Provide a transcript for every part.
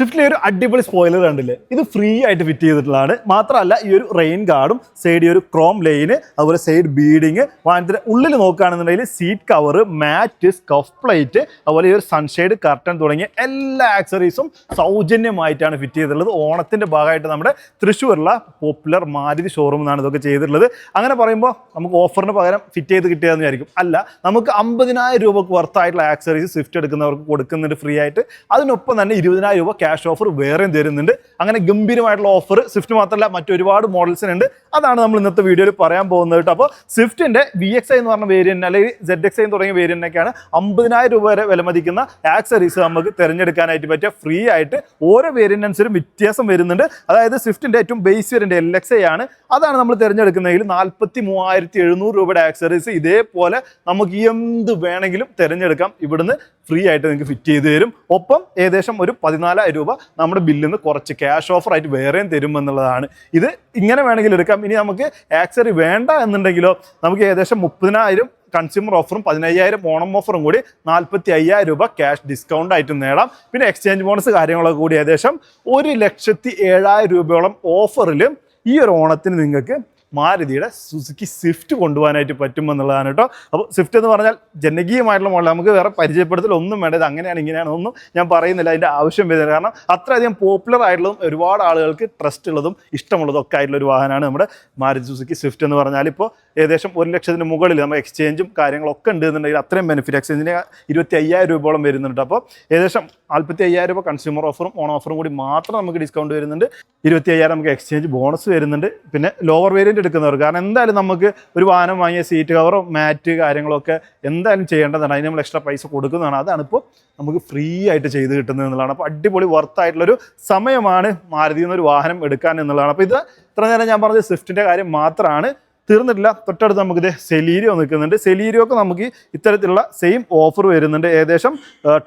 സ്വിഫ്റ്റിലെ ഒരു അടിപൊളി സ്പോയിലർ കണ്ടില്ലേ? ഇത് ഫ്രീ ആയിട്ട് ഫിറ്റ് ചെയ്തിട്ടുള്ളതാണ്. മാത്രമല്ല ഈ ഒരു റെയിൻ ഗാർഡും സൈഡ് ഈ ഒരു ക്രോം ലൈന് അതുപോലെ സൈഡ് ബീഡിങ് വാഹനത്തിന്റെ ഉള്ളിൽ നോക്കുകയാണെന്നുണ്ടെങ്കിൽ seat cover mat scuff plate അതുപോലെ ഈ ഒരു സൺഷെയ്ഡ് കർട്ടൺ തുടങ്ങിയ എല്ലാ ആക്സറീസും സൗജന്യമായിട്ടാണ് ഫിറ്റ് ചെയ്തിട്ടുള്ളത്. ഓണത്തിന്റെ ഭാഗമായിട്ട് നമ്മുടെ തൃശ്ശൂരുള്ള പോപ്പുലർ മാരുതി ഷോറൂം എന്നാണ് ഇതൊക്കെ ചെയ്തിട്ടുള്ളത്. അങ്ങനെ പറയുമ്പോൾ നമുക്ക് ഓഫറിന് പകരം ഫിറ്റ് ചെയ്ത് കിട്ടിയതെന്ന് വിചാരിക്കും. അല്ല നമുക്ക് അമ്പതിനായിരം രൂപക്ക് വർത്തായിട്ടുള്ള ആക്സറീസ് സ്വിഫ്റ്റ് എടുക്കുന്നവർക്ക് കൊടുക്കുന്നുണ്ട് ഫ്രീ ആയിട്ട് അതിനൊപ്പം തന്നെ ഇരുപതിനായിരം രൂപ ക്യാഷ് ഓഫർ വേറെയും തരുന്നുണ്ട്. അങ്ങനെ ഗംഭീരമായിട്ടുള്ള ഓഫർ സ്വിഫ്റ്റ് മാത്രമല്ല മറ്റൊരുപാട് മോഡൽസിനുണ്ട് അതാണ് നമ്മൾ ഇന്നത്തെ വീഡിയോയിൽ പറയാൻ പോകുന്നത് കേട്ടോ. അപ്പോൾ സ്വിഫ്റ്റിന്റെ വി എക്സ് ഐ എന്ന് പറഞ്ഞ വേരിയന്റ് അല്ലെങ്കിൽ സെഡ് എക്സ് ഐ എന്ന് തുടങ്ങിയ വേരിയന്റിനൊക്കെയാണ് അമ്പതിനായിരം രൂപ വരെ വിലമതിക്കുന്ന ആക്സറീസ് നമുക്ക് തിരഞ്ഞെടുക്കാനായിട്ട് പറ്റിയ ഫ്രീ ആയിട്ട് ഓരോ വേരിയന്റ് അനുസരിച്ച് വ്യത്യാസം വരുന്നുണ്ട്. അതായത് സ്വിഫ്റ്റിന്റെ ഏറ്റവും base variant L X I ആണ്. അതാണ് നമ്മൾ തിരഞ്ഞെടുക്കുന്നതിൽ നാൽപ്പത്തി മൂവായിരത്തി എഴുന്നൂറ് രൂപയുടെ ആക്സറീസ് ഇതേപോലെ നമുക്ക് എന്ത് വേണമെങ്കിലും തിരഞ്ഞെടുക്കാം. ഇവിടുന്ന് ഫ്രീ ആയിട്ട് നിങ്ങൾക്ക് ഫിറ്റ് ചെയ്ത് തരും. ഒപ്പം ഏകദേശം ഒരു പതിനാലായിരം രൂപ നമ്മുടെ ബില്ലിൽ നിന്ന് കുറച്ച് ക്യാഷ് ഓഫർ ആയിട്ട് വേറെയും തരും എന്നുള്ളതാണ്. ഇത് ഇങ്ങനെ വേണമെങ്കിൽ എടുക്കാം. ഇനി നമുക്ക് ആക്സറി വേണ്ട എന്നുണ്ടെങ്കിലോ നമുക്ക് ഏകദേശം മുപ്പതിനായിരം കൺസ്യൂമർ ഓഫറും പതിനയ്യായിരം ഓണം ഓഫറും കൂടി നാൽപ്പത്തി അയ്യായിരം രൂപ ക്യാഷ് ഡിസ്കൗണ്ട് ആയിട്ട് നേടാം. പിന്നെ എക്സ്ചേഞ്ച് ബോണസ് കാര്യങ്ങളൊക്കെ കൂടി ഏകദേശം ഒരു ലക്ഷത്തി ഏഴായിരം രൂപയോളം ഓഫറിൽ ഈ ഒരു ഓണത്തിന് നിങ്ങൾക്ക് മാരുതിയുടെ സുസുക്കി സ്വിഫ്റ്റ് കൊണ്ടുപോകാനായിട്ട് പറ്റുമെന്നുള്ളതാണ് കേട്ടോ. അപ്പോൾ സ്വിഫ്റ്റ് എന്ന് പറഞ്ഞാൽ ജനകീയമായിട്ടുള്ള മോഡൽ നമുക്ക് വേറെ പരിചയപ്പെടുത്തൽ ഒന്നും വേണ്ട. ഇത് അങ്ങനെയാണ് ഇങ്ങനെയാണ് ഒന്നും ഞാൻ പറയുന്നില്ല അതിന്റെ ആവശ്യം വരുന്നില്ല. കാരണം അത്രയധികം പോപ്പുലർ ആയിട്ടുള്ളതും ഒരുപാട് ആളുകൾക്ക് ട്രസ്റ്റ് ഉള്ളതും ഇഷ്ടമുള്ളതും ഒക്കെ ആയിട്ടുള്ള ഒരു വാഹനമാണ് നമ്മുടെ മാരുതി സുസുക്കി സ്വിഫ്റ്റ് എന്ന് പറഞ്ഞാൽ. ഇപ്പോൾ ഏകദേശം ഒരു ലക്ഷത്തിന് മുകളിൽ നമ്മൾ എക്സ്ചേഞ്ചും കാര്യങ്ങളൊക്കെ ഉണ്ട് എന്നുണ്ടെങ്കിൽ അത്രയും ബെനിഫിറ്റ് എക്സ്ചേഞ്ചിന് ഇരുപത്തി അയ്യായിരം രൂപയോളം വരുന്നുണ്ട്. അപ്പോൾ ഏകദേശം നാൽപ്പത്തി അയ്യായിരം രൂപ കൺസ്യൂമർ ഓഫറും ഓൺ ഓഫറും കൂടി മാത്രം നമുക്ക് ഡിസ്കൗണ്ട് വരുന്നുണ്ട്. ഇരുപത്തി അയ്യായിരം നമുക്ക് എക്സ്ചേഞ്ച് ബോണസ് വരുന്നുണ്ട്. പിന്നെ ലോവർ വേരിയന്റ് എടുക്കുന്നവർ കാരണം എന്തായാലും നമുക്ക് ഒരു വാഹനം വാങ്ങിയ സീറ്റ് കവറും മാറ്റ് കാര്യങ്ങളൊക്കെ എന്തായാലും ചെയ്യേണ്ടതാണ്. അതിന് നമ്മൾ എക്സ്ട്രാ പൈസ കൊടുക്കുന്നതാണ്. അതാണ് ഇപ്പോൾ നമുക്ക് ഫ്രീ ആയിട്ട് ചെയ്ത് കിട്ടുന്നത് എന്നുള്ളതാണ്. അപ്പോൾ അടിപൊളി വർത്തായിട്ടുള്ളൊരു സമയമാണ് മാരുതി ഒരു വാഹനം എടുക്കാൻ എന്നുള്ളതാണ്. അപ്പോൾ ഇത് ഇത്ര നേരം ഞാൻ പറഞ്ഞത് സ്വിഫ്റ്റിന്റെ കാര്യം മാത്രമാണ്. തീർന്നിട്ടില്ല. തൊട്ടടുത്ത് നമുക്ക് സെലീരിയോ നിൽക്കുന്നുണ്ട്. സെലീരിയോ ഒക്കെ നമുക്ക് ഇത്തരത്തിലുള്ള സെയിം ഓഫർ വരുന്നുണ്ട്. ഏകദേശം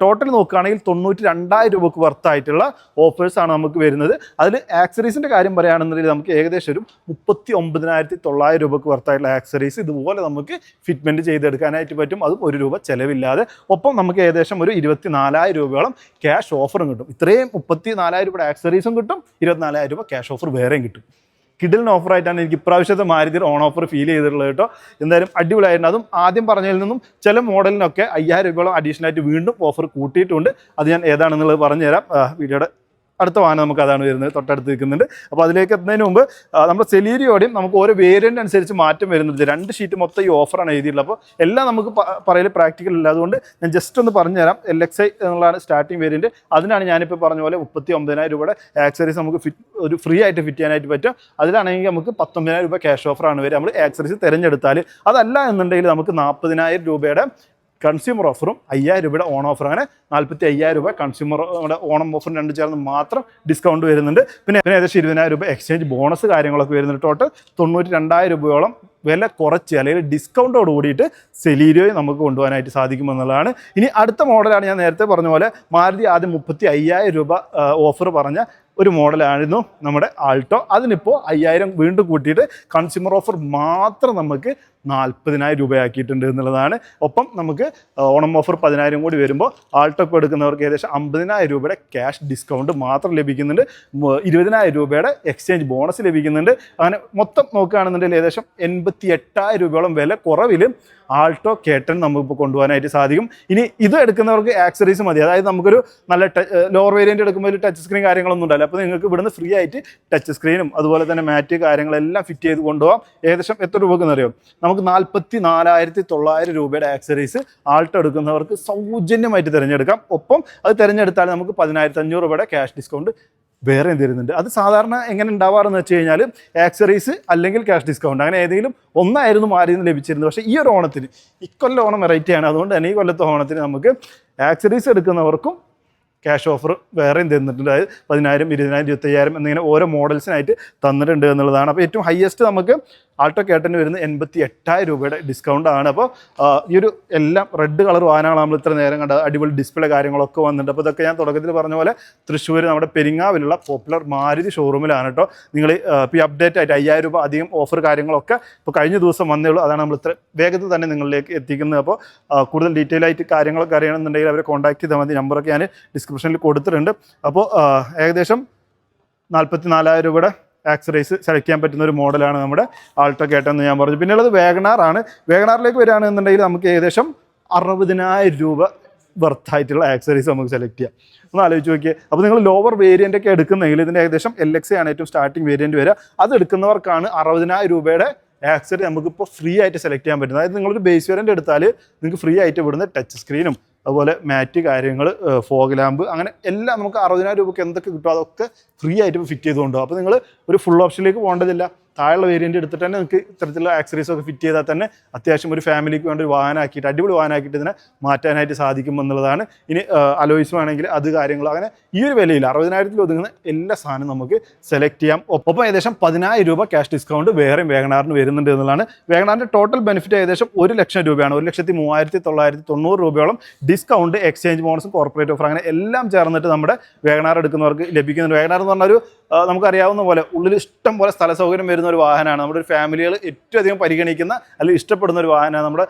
ടോട്ടൽ നോക്കുകയാണെങ്കിൽ തൊണ്ണൂറ്റി രണ്ടായിരം രൂപക്ക് വർത്തായിട്ടുള്ള ഓഫേഴ്സാണ് നമുക്ക് വരുന്നത്. അതിൽ ആക്സറീസിന്റെ കാര്യം പറയുകയാണെന്നുണ്ടെങ്കിൽ നമുക്ക് ഏകദേശം ഒരു മുപ്പത്തി ഒമ്പതിനായിരത്തി തൊള്ളായിരം രൂപക്ക് വർത്തായിട്ടുള്ള ആക്സറീസ് ഇതുപോലെ നമുക്ക് ഫിറ്റ്മെന്റ് ചെയ്തെടുക്കാനായിട്ട് പറ്റും. അതും ഒരു രൂപ ചിലവില്ലാതെ. ഒപ്പം നമുക്ക് ഏകദേശം ഒരു ഇരുപത്തി നാലായിരം രൂപയോളം ക്യാഷ് ഓഫറും കിട്ടും. ഇത്രയും മുപ്പത്തി നാലായിരം രൂപയുടെ ആക്സറീസും കിട്ടും. ഇരുപത്തിനാലായിരം രൂപ ക്യാഷ് ഓഫർ വേറെയും കിട്ടും. കിഡിലിന് ഓഫറായിട്ടാണ് എനിക്ക് ഇപ്രാവശ്യത്തെ മാരുതി ഓൺ ഓഫർ ഫീൽ ചെയ്തിട്ടുള്ളത് കേട്ടോ. എന്തായാലും അടിപൊളിയായിരുന്നു അതും ആദ്യം പറഞ്ഞതിൽ നിന്നും ചില മോഡലിനൊക്കെ അയ്യായിരം രൂപയോളം അഡീഷണൽ ആയിട്ട് വീണ്ടും ഓഫർ കൂട്ടിയിട്ടുണ്ട്. അത് ഞാൻ ഏതാണെന്നുള്ളത് പറഞ്ഞുതരാം. വീഡിയോയുടെ അടുത്ത വാഹനം നമുക്ക് അതാണ് വരുന്നത്. തൊട്ടടുത്ത് നിൽക്കുന്നുണ്ട്. അപ്പോൾ അതിലേക്ക് എത്തുന്നതിന് മുമ്പ് നമ്മുടെ സെലീരിയോടെയും നമുക്ക് ഓരോ വേരിയന്റ് അനുസരിച്ച് മാറ്റം വരുന്നുണ്ട്. രണ്ട് ഷീറ്റ് മൊത്തം ഈ ഓഫറാണ് എഴുതിയിട്ടുള്ളത്. അപ്പോൾ എല്ലാം നമുക്ക് പറയൽ പ്രാക്ടിക്കൽ ഇല്ല അതുകൊണ്ട് ഞാൻ ജസ്റ്റ് ഒന്ന് പറഞ്ഞുതരാം. എൽ എക്സ് ഐ എന്നുള്ളതാണ് സ്റ്റാർട്ടിംഗ് വേരിയന്റ് അതിനാണ് ഞാനിപ്പോൾ പറഞ്ഞ പോലെ മുപ്പത്തി ഒമ്പതിനായിരം രൂപയുടെ ആക്സറീസ് നമുക്ക് ഫിറ്റ് ഒരു ഫ്രീ ആയിട്ട് ഫിറ്റ് ചെയ്യാനായിട്ട് പറ്റും. അതിലാണെങ്കിൽ നമുക്ക് പത്തൊമ്പതിനായിരം രൂപ ക്യാഷ് ഓഫറാണ് വരിക. നമ്മൾ ആക്സറീസ് തിരഞ്ഞെടുത്താൽ അതല്ല എന്നുണ്ടെങ്കിൽ നമുക്ക് നാൽപ്പതിനായിരം രൂപയുടെ കൺസ്യൂമർ ഓഫറും അയ്യായിരം രൂപയുടെ ഓൺ ഓഫർ അങ്ങനെ നാൽപ്പത്തി അയ്യായിരം രൂപ കൺസ്യൂമർ ഓണം ഓഫറും രണ്ട് ചേർന്ന് മാത്രം ഡിസ്കൗണ്ട് വരുന്നുണ്ട്. പിന്നെ പിന്നെ ഏകദേശം ഇരുപതിനായിരം രൂപ എക്സ്ചേഞ്ച് ബോണസ് കാര്യങ്ങളൊക്കെ വരുന്നുണ്ട്. ടോട്ടൽ തൊണ്ണൂറ്റി രണ്ടായിരം രൂപയോളം വില കുറച്ച് അല്ലെങ്കിൽ ഡിസ്കൗണ്ടോട് കൂടിയിട്ട് സെലീരിയോയെ നമുക്ക് കൊണ്ടുപോകാനായിട്ട് സാധിക്കുമെന്നുള്ളതാണ് ഇനി അടുത്ത മോഡലാണ് ഞാൻ നേരത്തെ പറഞ്ഞ പോലെ മാരുതി ആദ്യം മുപ്പത്തി അയ്യായിരം രൂപ ഓഫർ പറഞ്ഞ ഒരു മോഡലായിരുന്നു നമ്മുടെ ആൾട്ടോ അതിനിപ്പോൾ അയ്യായിരം വീണ്ടും കൂട്ടിയിട്ട് കൺസ്യൂമർ ഓഫർ മാത്രം നമുക്ക് നാൽപ്പതിനായിരം രൂപയാക്കിയിട്ടുണ്ട് എന്നുള്ളതാണ്. ഒപ്പം നമുക്ക് ഓണം ഓഫർ പതിനായിരം കൂടി വരുമ്പോൾ ആൾട്ടോ ഇപ്പോൾ എടുക്കുന്നവർക്ക് ഏകദേശം അമ്പതിനായിരം രൂപയുടെ ക്യാഷ് ഡിസ്കൗണ്ട് മാത്രം ലഭിക്കുന്നുണ്ട്. ഇരുപതിനായിരം രൂപയുടെ എക്സ്ചേഞ്ച് ബോണസ് ലഭിക്കുന്നുണ്ട്. അങ്ങനെ മൊത്തം നോക്കുകയാണെന്നുണ്ടെങ്കിൽ ഏകദേശം എൺപത്തി എട്ടായിരം രൂപയോളം വില കുറവിൽ ആൾട്ടോ കേട്ടൻ നമുക്കിപ്പോൾ കൊണ്ടുപോകാനായിട്ട് സാധിക്കും. ഇനി ഇത് എടുക്കുന്നവർക്ക് ആക്സറീസ് മതി. അതായത് നമുക്കൊരു നല്ല ലോവർ വേരിയന്റ് എടുക്കുമ്പോൾ ഒരു ടച്ച് സ്ക്രീൻ കാര്യങ്ങളൊന്നും ഉണ്ടാവില്ല. അപ്പോൾ നിങ്ങൾക്ക് ഇവിടുന്ന് ഫ്രീ ആയിട്ട് ടച്ച് സ്ക്രീനും അതുപോലെ തന്നെ മാറ്റ് കാര്യങ്ങളെല്ലാം ഫിറ്റ് ചെയ്ത് കൊണ്ടുപോകാം. ഏകദേശം എത്ര രൂപക്കെന്നറിയാം നമുക്ക് നാൽപ്പത്തി നാലായിരത്തി തൊള്ളായിരം രൂപയുടെ ആക്സറീസ് ആൾട്ടോ എടുക്കുന്നവർക്ക് സൗജന്യമായിട്ട് തിരഞ്ഞെടുക്കാം. ഒപ്പം അത് തിരഞ്ഞെടുത്താൽ നമുക്ക് പതിനായിരത്തി അഞ്ഞൂറ് രൂപയുടെ ക്യാഷ് ഡിസ്കൗണ്ട് വേറെ തരുന്നുണ്ട്? അത് സാധാരണ എങ്ങനെ ഉണ്ടാവാറെന്ന് വെച്ച് കഴിഞ്ഞാൽ ആക്സറീസ് അല്ലെങ്കിൽ ക്യാഷ് ഡിസ്കൗണ്ട് അങ്ങനെ ഏതെങ്കിലും ഒന്നായിരുന്നു മാറിയിൽ നിന്ന് ലഭിച്ചിരുന്നത് പക്ഷേ ഈ ഒരു ഓണത്തിന് ഇക്കൊല്ലം ഓണം വെറൈറ്റിയാണ് അതുകൊണ്ട് തന്നെ ഈ കൊല്ലത്തെ ഓണത്തിന് നമുക്ക് ആക്സറീസ് എടുക്കുന്നവർക്കും ക്യാഷ് ഓഫർ വേറെയും തന്നിട്ടുണ്ട്? അതായത് പതിനായിരം ഇരുപതിനായിരം ഇരുപത്തയ്യായിരം എന്നിങ്ങനെ ഓരോ മോഡൽസിനായിട്ട് തന്നിട്ടുണ്ട് എന്നുള്ളതാണ്. അപ്പോൾ ഏറ്റവും ഹയസ്റ്റ് നമുക്ക് ആൾട്ടോ കേട്ടന് വരുന്ന എൺപത്തി എട്ടായിരം രൂപയുടെ ഡിസ്കൗണ്ട് ആണ്. അപ്പോൾ ഈ ഒരു എല്ലാം റെഡ് കളർ വാഹനമാണ് നമ്മൾ ഇത്ര നേരം കണ്ട അടിപൊളി ഡിസ്പ്ലേ കാര്യങ്ങളൊക്കെ വന്നിട്ടുണ്ട്. അപ്പോൾ ഇതൊക്കെ ഞാൻ തുടക്കത്തിൽ പറഞ്ഞ പോലെ തൃശ്ശൂർ നമ്മുടെ പെരിങ്ങാവിലുള്ള പോപ്പുലർ മാരുതി ഷോറൂമിലാണ് കേട്ടോ. നിങ്ങൾ ഇപ്പോൾ ഈ അപ്ഡേറ്റ് ആയിട്ട് അയ്യായിരം രൂപ അധികം ഓഫർ കാര്യങ്ങളൊക്കെ ഇപ്പോൾ കഴിഞ്ഞ ദിവസം വന്നേ ഉള്ളൂ. അതാണ് നമ്മൾ ഇത്ര വേഗത്തിൽ തന്നെ നിങ്ങളിലേക്ക് എത്തിക്കുന്നത്. അപ്പോൾ കൂടുതൽ ഡീറ്റെയിൽ ആയിട്ട് കാര്യങ്ങളൊക്കെ അറിയണമെന്നുണ്ടെങ്കിൽ അവരെ കോൺടാക്ട് ചെയ്താൽ മതി. നമ്പറൊക്കെ ഞാൻ ഡിസ്ക്രിപ്ഷനിൽ കൊടുത്തിട്ടുണ്ട്. അപ്പോൾ ഏകദേശം നാൽപ്പത്തി നാലായിരം രൂപയുടെ ആക്സറൈസ് സെലക്ട് ചെയ്യാൻ പറ്റുന്ന ഒരു മോഡലാണ് നമ്മുടെ ആൾട്ടോ കേട്ടെന്ന് ഞാൻ പറഞ്ഞു. പിന്നെയുള്ളത് വേഗനാർ ആണ്. വേഗണാറിലേക്ക് വരികയാണെന്നുണ്ടെങ്കിൽ നമുക്ക് ഏകദേശം അറുപതിനായിരം രൂപ വർത്തായിട്ടുള്ള ആക്സറീസ് നമുക്ക് സെലക്ട് ചെയ്യാം. ഒന്ന് ആലോചിച്ച് നോക്കിയാൽ അപ്പോൾ നിങ്ങൾ ലോവർ വേരിയന്റ് ഒക്കെ എടുക്കുന്നെങ്കിൽ ഇതിന്റെ ഏകദേശം എൽ എക്സ് ആണ് ഏറ്റവും സ്റ്റാർട്ടിംഗ് വേരിയന്റ് വരിക. അത് എടുക്കുന്നവർക്കാണ് അറുപതിനായിരം രൂപയുടെ ആക്സറി നമുക്കിപ്പോൾ ഫ്രീ ആയിട്ട് സെലക്ട് ചെയ്യാൻ പറ്റുന്നത്. അതായത് നിങ്ങളൊരു ബേസ് വേരിയന്റ് എടുത്താൽ നിങ്ങൾക്ക് ഫ്രീ ആയിട്ട് ഇവിടുന്ന് ടച്ച് സ്ക്രീനും അതുപോലെ മാറ്റ് കാര്യങ്ങൾ ഫോഗ് ലാമ്പ് അങ്ങനെ എല്ലാം നമുക്ക് അറുപതിനായിരം രൂപയ്ക്ക് എന്തൊക്കെ കിട്ടും അതൊക്കെ ഫ്രീ ആയിട്ട് ഫിറ്റ് ചെയ്തുകൊണ്ടോ അപ്പോൾ നിങ്ങൾ ഒരു ഫുൾ ഓപ്ഷനിലേക്ക് പോകേണ്ടതില്ല. താഴെയുള്ള വേരിയന്റ് എടുത്തിട്ട് തന്നെ നിങ്ങൾക്ക് ഇത്തരത്തിലുള്ള ആക്സറീസ് ഒക്കെ ഫിറ്റ് ചെയ്താൽ തന്നെ അത്യാവശ്യം ഒരു ഫാമിലിക്ക് വേണ്ട ഒരു വാഹനമാക്കിയിട്ട് അടിപൊളി വാഹനമാക്കിയിട്ട് ഇതിനെ മാറ്റാനായിട്ട് സാധിക്കും എന്നുള്ളതാണ്. ഇനി അലോയ്സ് ആണെങ്കിൽ അത് കാര്യങ്ങൾ അങ്ങനെ ഈ ഒരു വിലയിൽ അറുപതിനായിരത്തിൽ ഒതുങ്ങുന്ന എല്ലാ സാധനവും നമുക്ക് സെലക്ട് ചെയ്യാം. ഒപ്പം ഏകദേശം പതിനായിരം രൂപ ക്യാഷ് ഡിസ്കൗണ്ട് വേറെയും വേഗനാറിന് വരുന്നുണ്ട് എന്നുള്ളതാണ്. വേഗനാറിന്റെ ടോട്ടൽ ബെനിഫിറ്റ് ഏകദേശം ഒരു ലക്ഷം രൂപയാണ്. ഒരു ലക്ഷത്തി മൂവായിരത്തി തൊള്ളായിരത്തി തൊണ്ണൂറ് രൂപയോളം ഡിസ്കൗണ്ട് എക്സ്ചേഞ്ച് ബോണസും കോർപ്പറേറ്റ് ഓഫർ അങ്ങനെ എല്ലാം ചേർന്നിട്ട് നമ്മുടെ വേഗനാർ എടുക്കുന്നവർക്ക് ലഭിക്കുന്നുണ്ട്. വേഗനാർ എന്ന് പറഞ്ഞ ഒരു ആ, നമുക്കറിയാവുന്ന പോലെ ഉള്ളിൽ ഇഷ്ടം പോലെ സ്ഥല സൗകര്യം വരുന്ന ഒരു വാഹനമാണ്. നമ്മുടെ ഒരു ഫാമിലികൾ ഏറ്റവും അധികം പരിഗണിക്കുന്ന അല്ലെങ്കിൽ ഇഷ്ടപ്പെടുന്ന ഒരു വാഹനമാണ്. നമ്മുടെ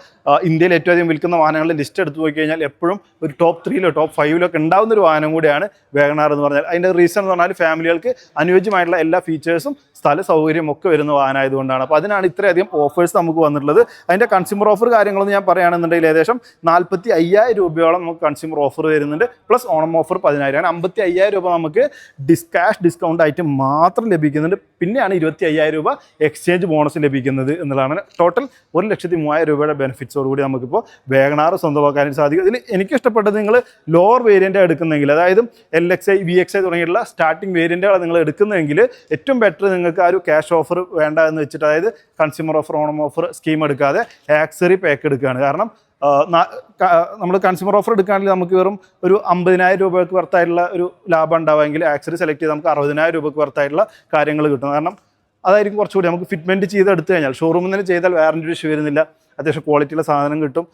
ഇന്ത്യയിൽ ഏറ്റവും അധികം വിൽക്കുന്ന വാഹനങ്ങളുടെ ലിസ്റ്റ് എടുത്തു നോക്കി കഴിഞ്ഞാൽ എപ്പോഴും ഒരു ടോപ്പ് ത്രീയിലോ ടോപ്പ് ഫൈവിലോ ഒക്കെ ഉണ്ടാവുന്ന ഒരു വാഹനം കൂടിയാണ് വേഗനാർ എന്ന് പറഞ്ഞാൽ. അതിന്റെ റീസൺ എന്ന് പറഞ്ഞാൽ ഫാമിലികൾക്ക് അനുയോജ്യമായിട്ടുള്ള എല്ലാ ഫീച്ചേഴ്സും സ്ഥല സൗകര്യം ഒക്കെ വരുന്ന വാഹനമായതുകൊണ്ടാണ്. അപ്പോൾ അതിനാണ് ഇത്രയധികം ഓഫേഴ്സ് നമുക്ക് വന്നിട്ടുള്ളത്. അതിന്റെ കൺസ്യൂമർ ഓഫർ കാര്യങ്ങളൊന്നും ഞാൻ പറയുകയാണെന്നുണ്ടെങ്കിൽ ഏകദേശം നാൽപ്പത്തി അയ്യായിരം രൂപയോളം നമുക്ക് കൺസ്യൂമർ ഓഫർ വരുന്നുണ്ട്. പ്ലസ് ഓണം ഓഫർ പതിനായിരം. അങ്ങനെ അമ്പത്തി അയ്യായിരം രൂപ നമുക്ക് ഡിസ് ക്യാഷ് ഡിസ്കൗണ്ട് ആയിട്ട് മാത്രം ലഭിക്കുന്നുണ്ട്. പിന്നെയാണ് ഇരുപത്തി അയ്യായിരം രൂപ എക്സ്ചേഞ്ച് ബോണസ് ലഭിക്കുന്നത് എന്നുള്ളതാണ്. ടോട്ടൽ ഒരു ലക്ഷത്തി മൂവായിരം രൂപയുടെ ബെനിഫിറ്റ്സോട് കൂടി നമുക്കിപ്പോൾ വേഗനാർ സ്വന്തമാക്കാനും സാധിക്കും. ഇതിൽ എനിക്ക് ഇഷ്ടപ്പെട്ടത് നിങ്ങൾ ലോവർ വേരിയന്റ് എടുക്കുന്നെങ്കിൽ അതായത് L X I V X I തുടങ്ങിയിട്ടുള്ള സ്റ്റാർട്ടിംഗ് വേരിയന്റുകൾ നിങ്ങൾ എടുക്കുന്നതെങ്കിൽ ഏറ്റവും ബെറ്റർ നിങ്ങൾക്ക് ആ ഒരു ക്യാഷ് ഓഫർ വേണ്ട എന്ന് വെച്ചിട്ട് അതായത് consumer offer Onam offer scheme എടുക്കാതെ ആക്സറി പാക്ക് എടുക്കുകയാണ്. കാരണം നമ്മൾ കൺസ്യൂമർ ഓഫർ എടുക്കുകയാണെങ്കിൽ നമുക്ക് വെറും ഒരു അമ്പതിനായിരം രൂപയ്ക്ക് വർത്തായിട്ടുള്ള ഒരു ലാഭം ഉണ്ടാവുമെങ്കിൽ ആക്സറി സെലക്ട് ചെയ്ത് നമുക്ക് അറുപതിനായിരം രൂപയ്ക്ക് വർത്തായിട്ടുള്ള കാര്യങ്ങൾ കിട്ടും. കാരണം അതായിരിക്കും കുറച്ചുകൂടി നമുക്ക് ഫിറ്റ്മെന്റ് ചെയ്ത് എടുത്തു കഴിഞ്ഞാൽ ഷോറൂമിൽ നിന്ന് ചെയ്താൽ വാറന്റി ഇഷ്യൂ വരുന്നില്ല. അത്യാവശ്യം ക്വാളിറ്റിയുള്ള സാധനം കിട്ടും.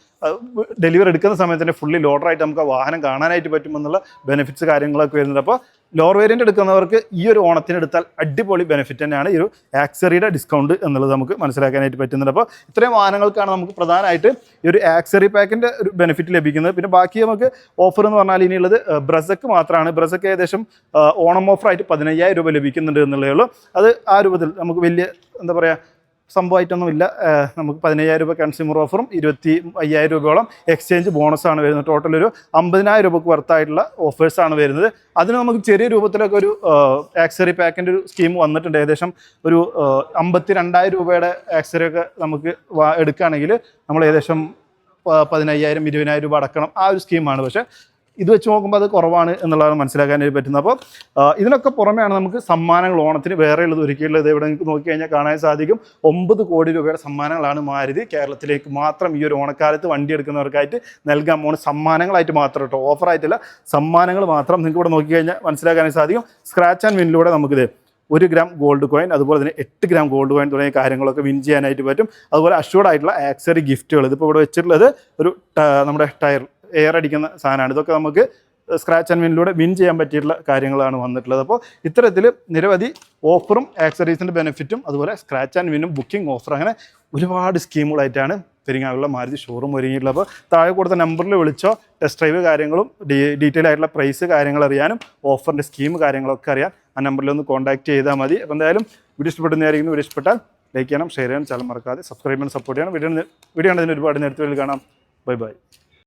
ഡെലിവറി എടുക്കുന്ന സമയത്ത് തന്നെ ഫുള്ളി ലോഡറായിട്ട് നമുക്ക് വാഹനം കാണാനായിട്ട് പറ്റുമെന്നുള്ള ബെനിഫിറ്റ്സ് കാര്യങ്ങളൊക്കെ വരുന്നുണ്ട്. അപ്പോൾ ലോർ വേരിയന്റ് എടുക്കുന്നവർക്ക് ഈ ഒരു ഓണത്തിന് എടുത്താൽ അടിപൊളി ബെനിഫിറ്റ് തന്നെയാണ്. ഈ ഒരു ആക്സറിയുടെ ഡിസ്കൗണ്ട് എന്നുള്ളത് നമുക്ക് മനസ്സിലാക്കാനായിട്ട് പറ്റുന്നുണ്ട്. അപ്പോൾ ഇത്രയും വാഹനങ്ങൾക്കാണ് നമുക്ക് പ്രധാനമായിട്ട് ഈ ഒരു ആക്സറി പാക്കിന്റെ ഒരു ബെനിഫിറ്റ് ലഭിക്കുന്നത്. പിന്നെ ബാക്കി നമുക്ക് ഓഫർ എന്ന് പറഞ്ഞാൽ ഇനിയുള്ളത് ബ്രസക്ക് മാത്രമാണ്. ബ്രസക്ക് ഏകദേശം ഓണം ഓഫറായിട്ട് പതിനയ്യായിരം രൂപ ലഭിക്കുന്നുണ്ട് എന്നുള്ളതേ ഉള്ളൂ. അത് ആ രൂപത്തിൽ നമുക്ക് വലിയ എന്താ പറയുക സംഭവമായിട്ടൊന്നുമില്ല. നമുക്ക് പതിനയ്യായിരം രൂപ കൺസ്യൂമർ ഓഫറും ഇരുപത്തി അയ്യായിരം രൂപയോളം എക്സ്ചേഞ്ച് ബോണസാണ് വരുന്നത്. ടോട്ടൽ ഒരു അമ്പതിനായിരം രൂപക്ക് വർത്തായിട്ടുള്ള ഓഫേഴ്സാണ് വരുന്നത്. അതിന് നമുക്ക് ചെറിയ രൂപത്തിലൊക്കെ ഒരു ആക്സറി പാക്കിന്റെ ഒരു സ്കീം വന്നിട്ടുണ്ട്. ഏകദേശം ഒരു അമ്പത്തി രണ്ടായിരം രൂപയുടെ ആക്സറി ഒക്കെ നമുക്ക് എടുക്കുകയാണെങ്കിൽ നമ്മൾ ഏകദേശം പതിനയ്യായിരം ഇരുപതിനായിരം രൂപ അടക്കണം. ആ ഒരു സ്കീമാണ് പക്ഷേ ഇത് വെച്ച് നോക്കുമ്പോൾ അത് കുറവാണ് എന്നുള്ളതാണ് മനസ്സിലാക്കാനായിട്ട് പറ്റുന്നത്. അപ്പോൾ ഇതിനൊക്കെ പുറമെയാണ് നമുക്ക് സമ്മാനങ്ങൾ ഓണത്തിന് വേറെ ഉള്ളത് ഒരുക്കിയുള്ളത് ഇവിടെ നിങ്ങൾക്ക് നോക്കി കഴിഞ്ഞാൽ കാണാൻ സാധിക്കും. ഒമ്പത് കോടി രൂപയുടെ സമ്മാനങ്ങളാണ് മാരുതി കേരളത്തിലേക്ക് മാത്രം ഈ ഒരു ഓണക്കാലത്ത് വണ്ടി എടുക്കുന്നവർക്കായിട്ട് നൽകാൻ പോകുന്ന സമ്മാനങ്ങളായിട്ട് മാത്രം കേട്ടോ. ഓഫറായിട്ടില്ല സമ്മാനങ്ങൾ മാത്രം നിങ്ങൾക്ക് ഇവിടെ നോക്കി കഴിഞ്ഞാൽ മനസ്സിലാക്കാനായിട്ട് സാധിക്കും. സ്ക്രാച്ച് ആൻഡ് വിന്നിലൂടെ നമുക്കിത് ഒരു ഗ്രാം ഗോൾഡ് കോയിൻ അതുപോലെ തന്നെ എട്ട് ഗ്രാം ഗോൾഡ് കോയിൻ തുടങ്ങിയ കാര്യങ്ങളൊക്കെ വിൻ ചെയ്യാനായിട്ട് പറ്റും. അതുപോലെ അഷ്യൂർഡ് ആയിട്ടുള്ള ആക്സറി ഗിഫ്റ്റുകൾ ഇതിപ്പോൾ ഇവിടെ വെച്ചിട്ടുള്ളത് ഒരു നമ്മുടെ ടയർ എയർ അടിക്കുന്ന സാധനമാണ്. ഇതൊക്കെ നമുക്ക് സ്ക്രാച്ച് ആൻഡ് വിന്നിലൂടെ വിൻ ചെയ്യാൻ പറ്റിയിട്ടുള്ള കാര്യങ്ങളാണ് വന്നിട്ടുള്ളത്. അപ്പോൾ ഇത്തരത്തിൽ നിരവധി ഓഫറും ആക്സറീസിന്റെ ബെനിഫിറ്റും അതുപോലെ സ്ക്രാച്ച് ആൻഡ് വിന്നും ബുക്കിംഗ് ഓഫർ അങ്ങനെ ഒരുപാട് സ്കീമുകളായിട്ടാണ് പെരിങ്ങാവിലുള്ള മാരുതി ഷോറൂം ഒരുങ്ങിയിട്ടുള്ളത്. അപ്പോൾ താഴെ കൊടുത്ത നമ്പറിൽ വിളിച്ചോ ടെസ്റ്റ് ഡ്രൈവ് കാര്യങ്ങളും ഡീറ്റെയിൽ ആയിട്ടുള്ള പ്രൈസ് കാര്യങ്ങൾ അറിയാനും ഓഫറിന്റെ സ്കീം കാര്യങ്ങളൊക്കെ അറിയാൻ ആ നമ്പറിൽ ഒന്ന് കോൺടാക്ട് ചെയ്താൽ മതി. അപ്പോൾ എന്തായാലും വീഡിയോ ഇഷ്ടപ്പെടുന്നതായിരിക്കും വീഡിയോ ഇഷ്ടപ്പെട്ടാൽ ലൈക്ക് ചെയ്യണം ഷെയർ ചെയ്യണം ചാനൽ മറക്കാതെ സബ്സ്ക്രൈബ് ചെയ്യണം സപ്പോർട്ട് ചെയ്യണം. വീഡിയോ വീഡിയോ കണ്ടതിന് ഒരുപാട് നേരത്തെ കാണാം. Bye bye.